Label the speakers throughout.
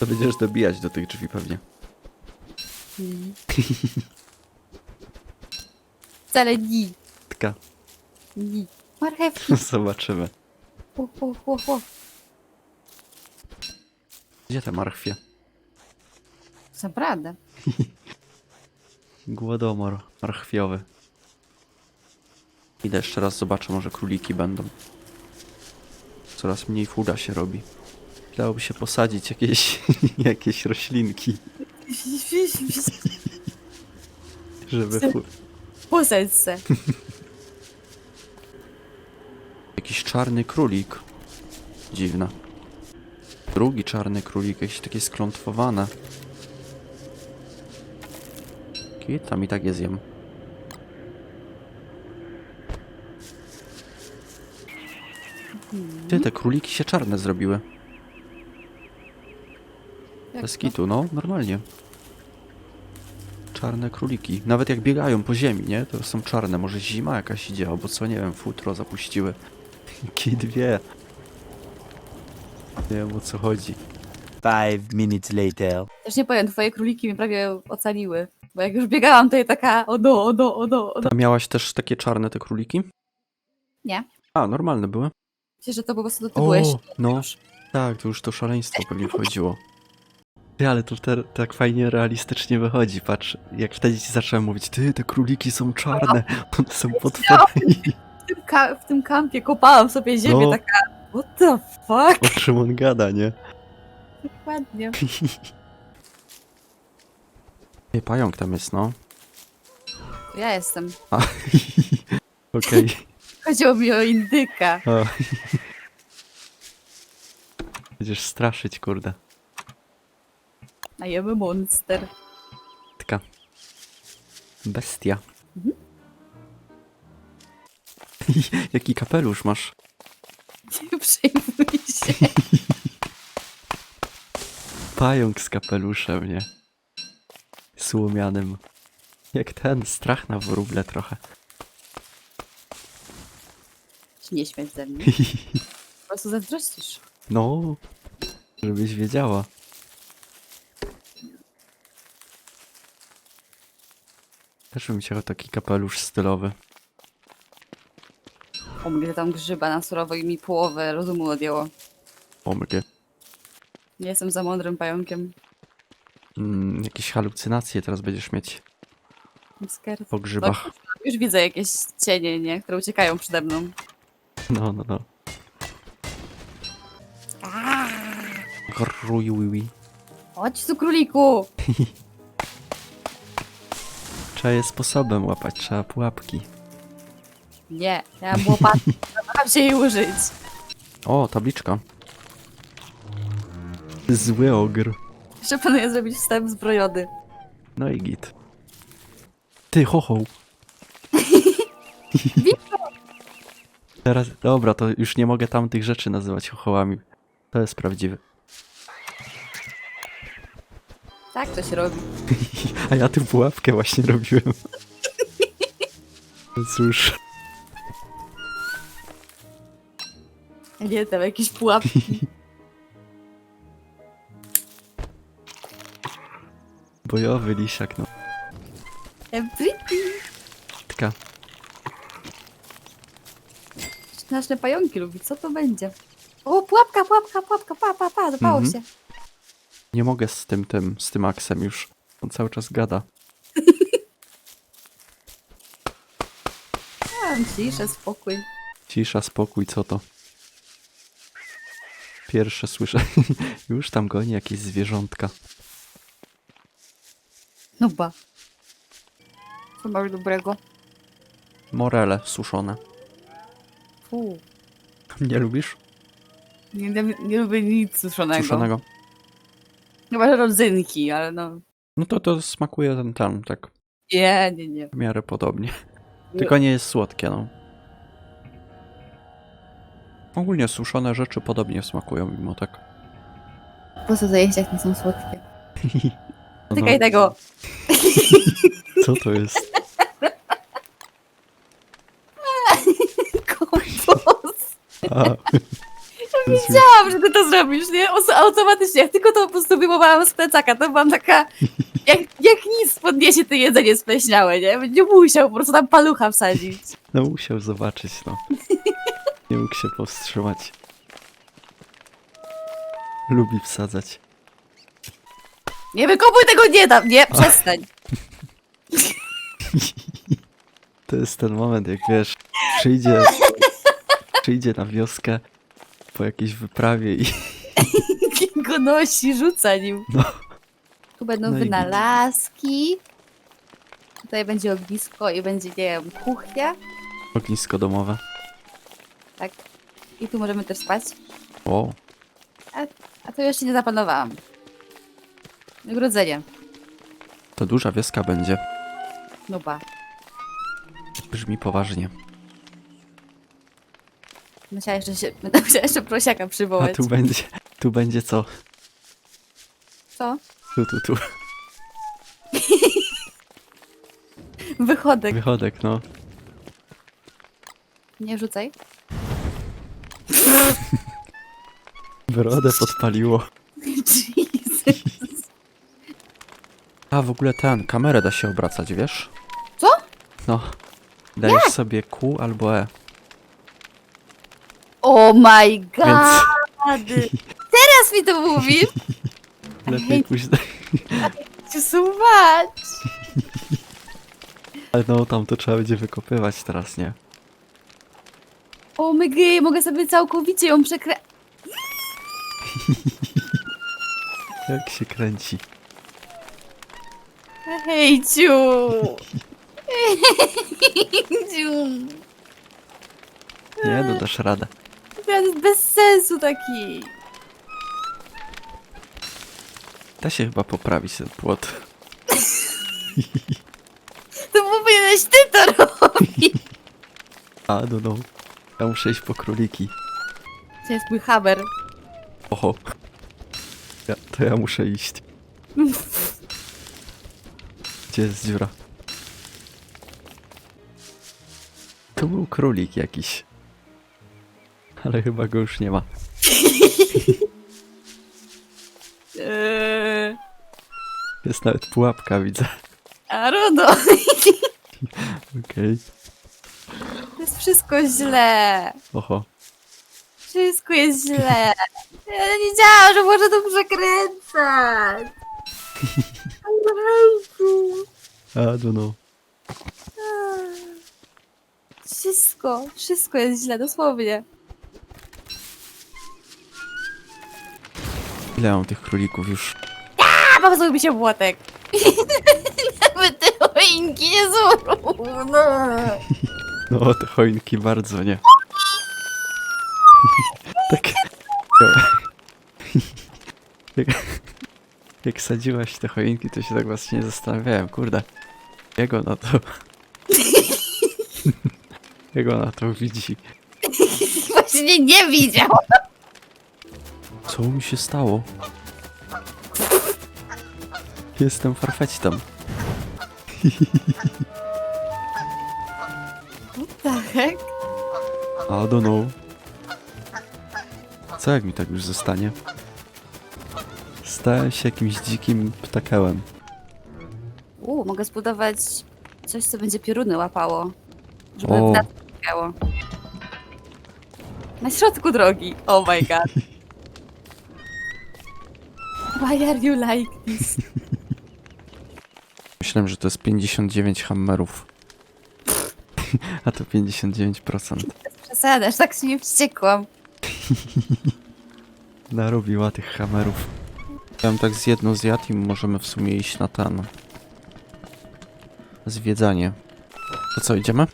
Speaker 1: To będziesz dobijać do tych drzwi pewnie.
Speaker 2: Wcale ni.
Speaker 1: Tka.
Speaker 2: Ni. Marchewki.
Speaker 1: Zobaczymy.
Speaker 2: Hu, hu, hu, hu.
Speaker 1: Gdzie te marchwie?
Speaker 2: Naprawdę.
Speaker 1: Głodomor marchwiowy. Idę jeszcze raz zobaczę, może króliki będą. Coraz mniej fuda się robi. Dałoby się posadzić jakieś, jakieś roślinki, żeby fu...
Speaker 2: Posadź se.
Speaker 1: Jakiś czarny królik. Dziwne. Drugi czarny królik, jakieś takie sklątwowane. Kit, tam i tak je zjem. Ty, te króliki się czarne zrobiły. Bez kitu, no, normalnie. Czarne króliki. Nawet jak biegają po ziemi, nie? To są czarne. Może zima jakaś idzie, albo co, nie wiem, futro zapuściły. Kit wie. Nie wiem o co chodzi.
Speaker 3: Five minutes later.
Speaker 2: Też nie powiem, twoje króliki mnie prawie ocaliły. Bo jak już biegałam, to je taka odo, odo, odo, odo.
Speaker 1: A miałaś też takie czarne te króliki?
Speaker 2: Nie.
Speaker 1: A, normalne były?
Speaker 2: Myślę, że to po prostu ty byłeś.
Speaker 1: no. Tak, to już to szaleństwo pewnie wchodziło. Ty, ale to te, tak fajnie realistycznie wychodzi, patrz. Jak wtedy ci zacząłem mówić, ty, te króliki są czarne, one są potworne.
Speaker 2: W tym, w tym kampie kopałam sobie ziemię,
Speaker 1: No.
Speaker 2: taka what the fuck?
Speaker 1: O czym on gada, nie?
Speaker 2: Dokładnie.
Speaker 1: Nie, pająk tam jest, no.
Speaker 2: Ja jestem.
Speaker 1: Okej.
Speaker 2: Chodziło mi o indyka.
Speaker 1: Będziesz straszyć, kurde.
Speaker 2: A jemy monster.
Speaker 1: Taka bestia.
Speaker 2: Mhm.
Speaker 1: Jaki kapelusz masz?
Speaker 2: Nie przejmuj się.
Speaker 1: Pająk z kapeluszem, nie? Słomianym. Jak ten, strach na wróble trochę.
Speaker 2: Nie śmiać ze mnie? Po prostu zazdrościsz.
Speaker 1: No, żebyś wiedziała. Też bym chciał taki kapelusz stylowy.
Speaker 2: Mnie tam grzyba na surowo i mi połowę rozumu odjęło.
Speaker 1: Pomgę.
Speaker 2: Nie jestem za mądrym pająkiem.
Speaker 1: Mm, jakieś halucynacje teraz będziesz mieć
Speaker 2: Skirt.
Speaker 1: po grzybach.
Speaker 2: Już widzę jakieś cienie, nie? Które uciekają przede mną.
Speaker 1: No, no, no. Grujuj.
Speaker 2: Chodź tu, króliku!
Speaker 1: Trzeba je sposobem łapać, trzeba pułapki.
Speaker 2: Nie, ja mam łopatę. Mam się jej użyć.
Speaker 1: O, tabliczka. Zły ogr.
Speaker 2: Jeszcze planuję zrobić wstęp zbrojony.
Speaker 1: No i git. Ty, hoho. Teraz, dobra, to już nie mogę tamtych rzeczy nazywać hohołami. To jest prawdziwy.
Speaker 2: Tak to się robi.
Speaker 1: A ja tę pułapkę właśnie robiłem. No Cóż,
Speaker 2: Nie, tam jakieś pułapki.
Speaker 1: bojowy lisiak, no. Taka.
Speaker 2: Nasze pająki lubi, co to będzie? O, pułapka, pułapka, pułapka, pa, pa, pa, zapało
Speaker 1: Mhm.
Speaker 2: się.
Speaker 1: Nie mogę z tym, tym, z tym aksem już. On cały czas gada.
Speaker 2: Mam ciszę, spokój.
Speaker 1: Cisza, spokój, co to? Pierwsze słyszę. Już tam goni jakieś zwierzątka.
Speaker 2: No ba. Co masz dobrego?
Speaker 1: Morele suszone.
Speaker 2: Fu.
Speaker 1: Nie lubisz
Speaker 2: Nie, nie, nie lubię nic suszonego.
Speaker 1: suszonego?
Speaker 2: Chyba, że rodzynki, ale no...
Speaker 1: No to to smakuje ten tam, tak
Speaker 2: Nie, nie, nie.
Speaker 1: w miarę podobnie. Tylko nie jest słodkie, no. Ogólnie suszone rzeczy podobnie smakują mimo tak.
Speaker 2: Po co zajeść, jak nie są słodkie?
Speaker 1: No,
Speaker 2: Tykaj tego!
Speaker 1: co to jest?
Speaker 2: Kompos!
Speaker 1: A,
Speaker 2: Wiedziałam, że ty to zrobisz, nie? Os- Automatycznie, jak tylko to po prostu było próbowałam z plecaka, to byłam taka, jak, jak nic podniesie to jedzenie spleśniałe, nie? Nie musiał po prostu tam palucha wsadzić.
Speaker 1: No musiał zobaczyć, no. Nie mógł się powstrzymać. Lubi wsadzać.
Speaker 2: Nie wykopuj tego, nie dam, nie, przestań.
Speaker 1: To jest ten moment, jak wiesz, przyjdzie, przyjdzie na wioskę po jakiejś wyprawie i
Speaker 2: go nosi, rzuca nim.
Speaker 1: No.
Speaker 2: Tu będą
Speaker 1: No i
Speaker 2: wynalazki. Tutaj będzie ognisko i będzie, nie wiem, kuchnia.
Speaker 1: ognisko domowe.
Speaker 2: Tak. I tu możemy też spać.
Speaker 1: O,
Speaker 2: A to jeszcze nie zaplanowałam. Ogrodzenie.
Speaker 1: to duża wioska będzie.
Speaker 2: No ba.
Speaker 1: Brzmi poważnie.
Speaker 2: Musiała jeszcze się, musiała jeszcze prosiaka
Speaker 1: A
Speaker 2: przywołać.
Speaker 1: tu będzie, tu będzie co?
Speaker 2: Co?
Speaker 1: Tu, tu, tu.
Speaker 2: Wychodek.
Speaker 1: Wychodek, no.
Speaker 2: Nie rzucaj.
Speaker 1: Brodę podpaliło.
Speaker 2: Jesus.
Speaker 1: A w ogóle ten, kamerę da się obracać, wiesz?
Speaker 2: Co?
Speaker 1: No. Dajesz sobie Q albo E.
Speaker 2: Oh my god! Teraz mi to mówisz?
Speaker 1: lepiej
Speaker 2: Cię so much.
Speaker 1: Ale no, tam to trzeba będzie wykopywać teraz, nie?
Speaker 2: O my gry, mogę sobie całkowicie ją przekrę...
Speaker 1: Jak się kręci.
Speaker 2: Hejciu! Hejciu!
Speaker 1: Nie, dodasz radę.
Speaker 2: To jest bez sensu taki.
Speaker 1: Da się chyba poprawić ten płot.
Speaker 2: To powinieneś ty to robić.
Speaker 1: A, no no. Ja muszę iść po króliki.
Speaker 2: To jest mój haber.
Speaker 1: Oho. Ja, to ja muszę iść. Gdzie jest dziura? Tu był królik jakiś. Ale chyba go już nie ma.
Speaker 2: Eee,
Speaker 1: Jest nawet pułapka, widzę.
Speaker 2: a Rodo,
Speaker 1: Okej.
Speaker 2: to jest wszystko źle.
Speaker 1: Oho.
Speaker 2: Wszystko jest źle. Ja nie wiedziałam, że można to przekręcać.
Speaker 1: A, no no.
Speaker 2: Wszystko, wszystko jest źle, dosłownie.
Speaker 1: Ile mam tych królików już?
Speaker 2: A, popsuł mi się młotek. Nawet te choinki nie są równe.
Speaker 1: No, te choinki bardzo nie. tak. jak, jak sadziłaś te choinki, to się tak właśnie zastanawiałem, kurde. Jak ona to. jak ona to widzi?
Speaker 2: Właśnie nie widział.
Speaker 1: Co mi się stało? Jestem
Speaker 2: the heck?
Speaker 1: I don't know. Co jak mi tak już zostanie? Stałem się jakimś dzikim ptakełem.
Speaker 2: U, mogę zbudować coś, co będzie pioruny łapało. Żeby
Speaker 1: O.
Speaker 2: Na środku drogi. Oh my god. Why are you like this?
Speaker 1: Myślałem, że to jest 59 hammerów. A to 59%.
Speaker 2: Przesadasz, tak się nie wściekłam.
Speaker 1: Narobiła tych hammerów. Ja bym tak z jedną zjadł i możemy w sumie iść na ten... Zwiedzanie. To co, idziemy?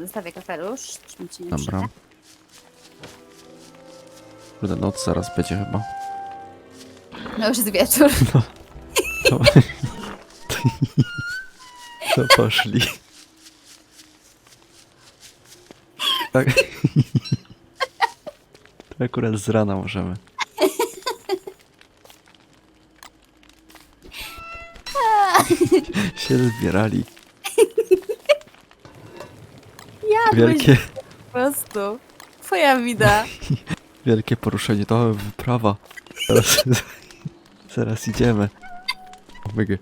Speaker 2: Zostawię kapelusz. ci nie
Speaker 1: Dobra.
Speaker 2: przyda.
Speaker 1: Kurde, noc zaraz będzie chyba.
Speaker 2: No już jest wieczór.
Speaker 1: To, to poszli. Tak. To akurat z rana możemy. Się zbierali.
Speaker 2: Ja
Speaker 1: Wielkie,
Speaker 2: po prostu. Twoja wida.
Speaker 1: wielkie poruszenie. To wyprawa. Teraz Zaraz idziemy. Omega.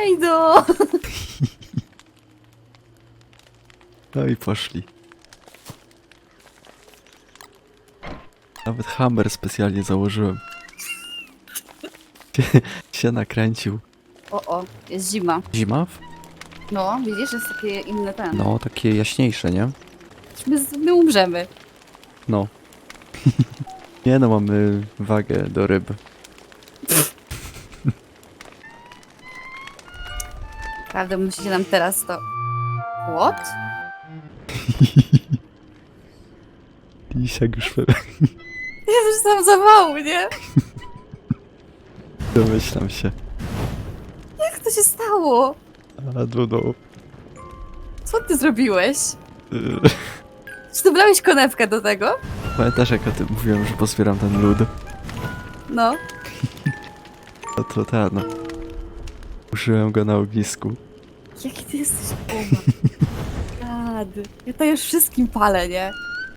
Speaker 2: Ej no!
Speaker 1: No i poszli. Nawet hammer specjalnie założyłem. Się, się nakręcił.
Speaker 2: O, o, jest zima.
Speaker 1: Zima?
Speaker 2: No, widzisz, jest takie inne ten.
Speaker 1: No, takie jaśniejsze, nie?
Speaker 2: My, my umrzemy.
Speaker 1: No. Nie no, mamy wagę do ryb.
Speaker 2: Prawda, musicie nam teraz to... What?
Speaker 1: Lisiak już
Speaker 2: Ja już tam zawału, nie?
Speaker 1: domyślam się.
Speaker 2: Jak to się stało?
Speaker 1: A no.
Speaker 2: Co ty zrobiłeś?
Speaker 1: Yy,
Speaker 2: Czy ty konewkę do tego?
Speaker 1: Pamiętasz jak o tym mówiłem, że pozbieram ten lód?
Speaker 2: No.
Speaker 1: No to ten. Użyłem go na ognisku.
Speaker 2: Jaki ty jesteś... O my God. Ja to już wszystkim palę, nie?